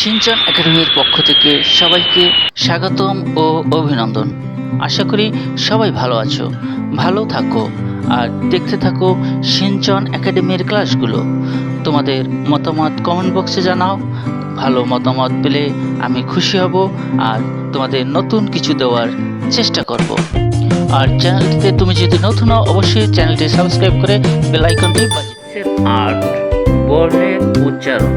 Shinchan একাডেমির পক্ষ থেকে সবাইকে স্বাগতম ও অভিনন্দন। আশা করি সবাই ভালো আছো, ভালো থাকো, আর দেখতে থাকো সিনচন একাডেমির ক্লাসগুলো। তোমাদের মতামত কমেন্ট বক্সে জানাও, ভালো মতামত পেলে আমি খুশি হব, আর তোমাদের নতুন কিছু দেওয়ার চেষ্টা করব। আর চ্যানেলটিতে তুমি যদি নতুন হও, অবশ্যই চ্যানেলটি সাবস্ক্রাইব করে বেল আইকনটি বাজিয়ে আর বর্ণের উচ্চারণ।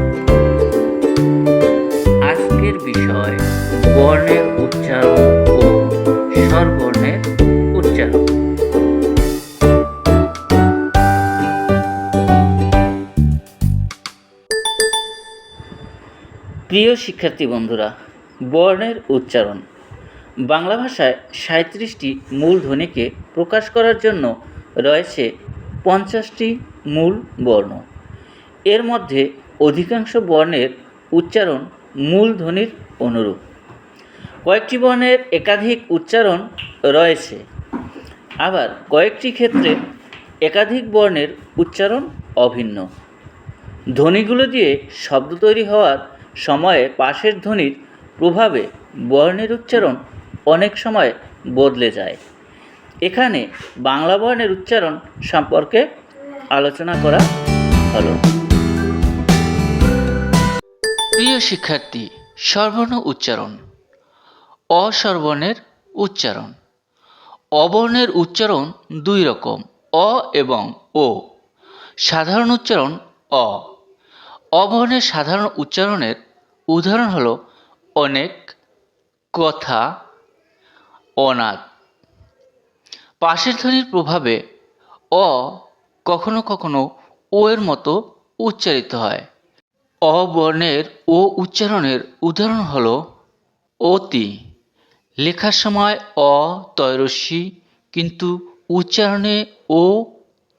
বর্ণের উচ্চারণ ও স্বরবর্ণের উচ্চারণ। প্রিয় শিক্ষার্থী বন্ধুরা, বর্ণের উচ্চারণ। বাংলা ভাষায় সাঁত্রিশটি মূল ধ্বনিকে প্রকাশ করার জন্য রয়েছে পঞ্চাশটি মূল বর্ণ। এর মধ্যে অধিকাংশ বর্ণের উচ্চারণ মূল ধ্বনির অনুরূপ। কয়েকটি বর্ণের একাধিক উচ্চারণ রয়েছে। আবার কয়েকটি ক্ষেত্রে একাধিক বর্ণের উচ্চারণ অভিন্ন। ধ্বনিগুলো দিয়ে শব্দ তৈরি হওয়ার সময়ে পাশের ধ্বনির প্রভাবে বর্ণের উচ্চারণ অনেক সময় বদলে যায়। এখানে বাংলা বর্ণের উচ্চারণ সম্পর্কে আলোচনা করা হলো। প্রিয় শিক্ষার্থী স্বরবর্ণ উচ্চারণ। অস্বরবর্ণের উচ্চারণ। অবর্ণের উচ্চারণ দুই রকম, অ এবং ও। সাধারণ উচ্চারণ অ। অবর্ণের সাধারণ উচ্চারণের উদাহরণ হলো অনেক, কথা, অনাথ। পাশের ধ্বনির প্রভাবে অ কখনো কখনো ও এর মতো উচ্চারিত হয়। অবর্ণের ও উচ্চারণের উদাহরণ হলো অতি। লেখার সময় অ তয়রস্যি কিন্তু উচ্চারণে ও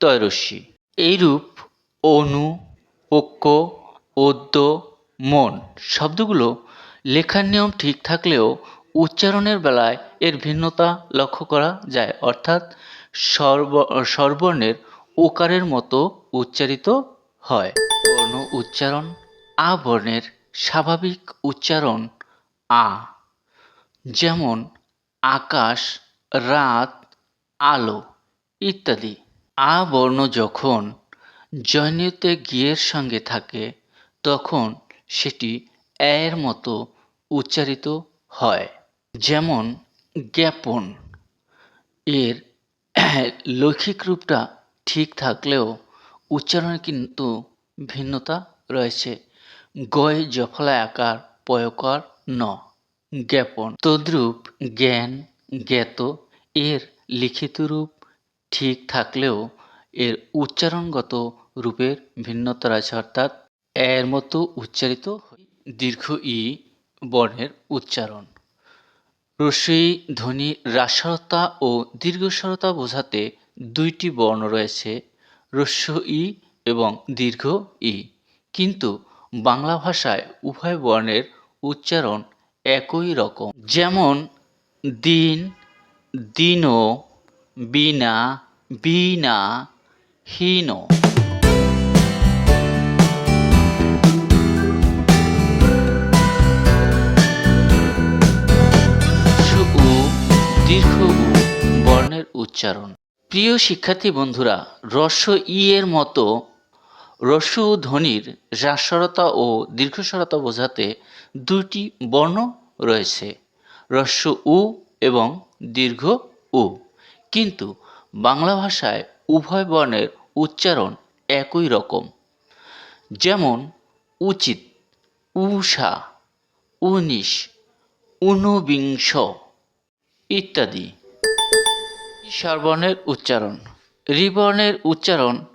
তয়রস্যি এইরূপ অনু, ঐক্য অদ্য মন শব্দগুলো লেখার নিয়ম ঠিক থাকলেও উচ্চারণের বেলায় এর ভিন্নতা লক্ষ্য করা যায়। অর্থাৎ সর্ব, স্বরবর্ণের ওকারের মতো উচ্চারিত হয়। বর্ণ উচ্চারণ আ বর্ণের স্বাভাবিক উচ্চারণ, আ। যেমন আকাশ, রাত, আলো ইত্যাদি। আ বর্ণ যখন জয়নিয়তে গিয়ের সঙ্গে থাকে, তখন সেটি এর মতো উচ্চারিত হয়। যেমন জ্ঞাপন। এর লৈখিক রূপটা ঠিক থাকলেও উচ্চারণে কিন্তু ভিন্নতা রয়েছে। গয় জফলায় আকার, পয়কার, ন। জ্ঞাপন। তদ্রূপ জ্ঞান, জ্ঞাত, এর লিখিত রূপ ঠিক থাকলেও এর উচ্চারণগত রূপের ভিন্নতা রয়েছে, অর্থাৎ এর মতো উচ্চারিত দীর্ঘ ই বর্ণের উচ্চারণ। রস্যই ধ্বনি রাসরতা ও দীর্ঘস্বরতা বোঝাতে দুইটি বর্ণ রয়েছে রস্য ই এবং দীর্ঘ ই। কিন্তু বাংলা ভাষায় উভয় বর্ণের উচ্চারণ একই রকম। যেমন, দিন দিন, বিনা বিনা, হীন। দীর্ঘ বর্ণের উচ্চারণ। প্রিয় শিক্ষার্থী বন্ধুরা রস্য ই এর মতো রস্য ধ্বনির হ্রাস্বরতা ও দীর্ঘস্বরতা বোঝাতে দুটি বর্ণ রয়েছে রস্য উ এবং দীর্ঘ উ। কিন্তু বাংলা ভাষায় উভয় বর্ণের উচ্চারণ একই রকম। যেমন, উচিত, উষা, উনিশ ঊনবিংশ ইত্যাদি। স্বরবর্ণের উচ্চারণ। রিবর্ণের উচ্চারণ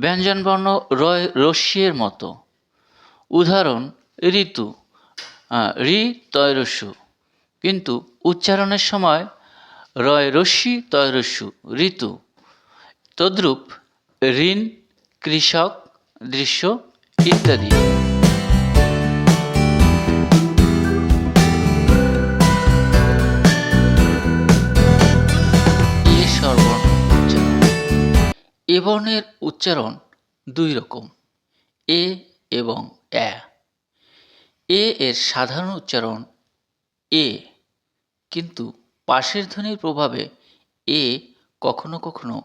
ব্যঞ্জনবর্ণ রয় রস্যের মতো। উদাহরণ, ঋতু। রি তয়রস্যু কিন্তু উচ্চারণের সময় রয় রশ্মি তয়রস্যু ঋতু। তদ্রূপ ঋণ, কৃষক, দৃশ্য, ইত্যাদি। এ বর্ণের উচ্চারণ দুই রকম, এ এবং অ্যা। এ এর সাধারণ উচ্চারণ এ, কিন্তু পাশের ধ্বনির প্রভাবে এ কখনো কখনো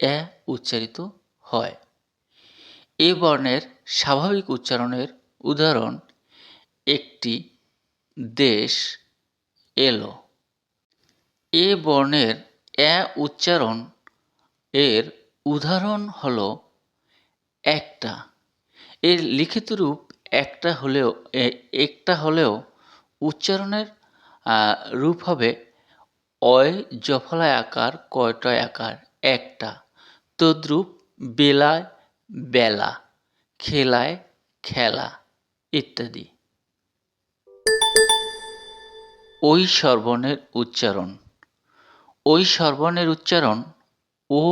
এ উচ্চারিত হয়। এ বর্ণের স্বাভাবিক উচ্চারণের উদাহরণ, একটি দেশ এলো। এ বর্ণের এ উচ্চারণ এর উদাহরণ হল একটা। এর লিখিত রূপ একটা হলেও একটা হলেও উচ্চারণের রূপ হবে অয় জফলায় আকার, কয়টয় আকার, একটা। তদ্রূপ বেলায় বেলা, খেলায় খেলা, ইত্যাদি। ওই সর্বনের উচ্চারণ। ওই সর্বনের উচ্চারণ ও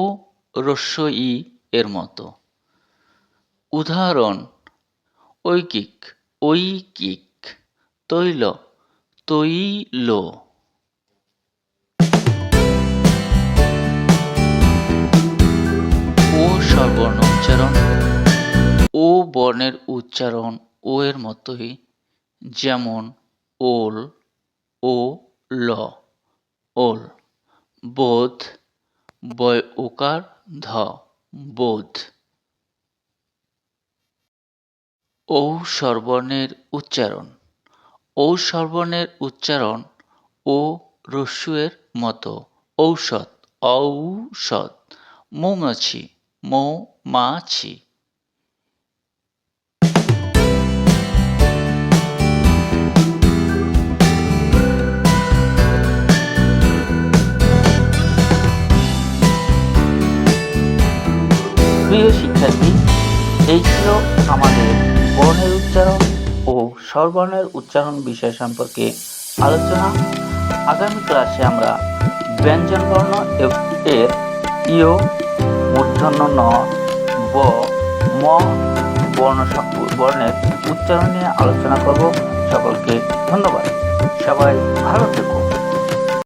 ই এর মতো। উদাহরণ, ঐকিক ঐকিক, তৈল তৈল। ও সর্বর্ণ উচ্চারণ, ও বর্ণের উচ্চারণ, ও এর মতোই, যেমন ওল, ও, ল, ওল। বোধ, বয়, ওকার ধ বোধ ঔ স্বরবর্ণের উচ্চারণ। ঔ স্বরবর্ণের উচ্চারণ ও রস্যুয়ের মতো। ঔষধ ঔষধ। মৌমাছি মৌমাছি। প্রিয় শিক্ষার্থী, এই ছিল আমাদের বর্ণের উচ্চারণ ও স্বরবর্ণের উচ্চারণ বিষয় সম্পর্কে আলোচনা। আগামী ক্লাসে আমরা ব্যঞ্জন বর্ণ এব- এর ইয়, মূর্ধন্য ন, ব, ম বর্ণ বর্ণের উচ্চারণ নিয়ে আলোচনা করব। সকলকে ধন্যবাদ। সবাই ভালো থেকো।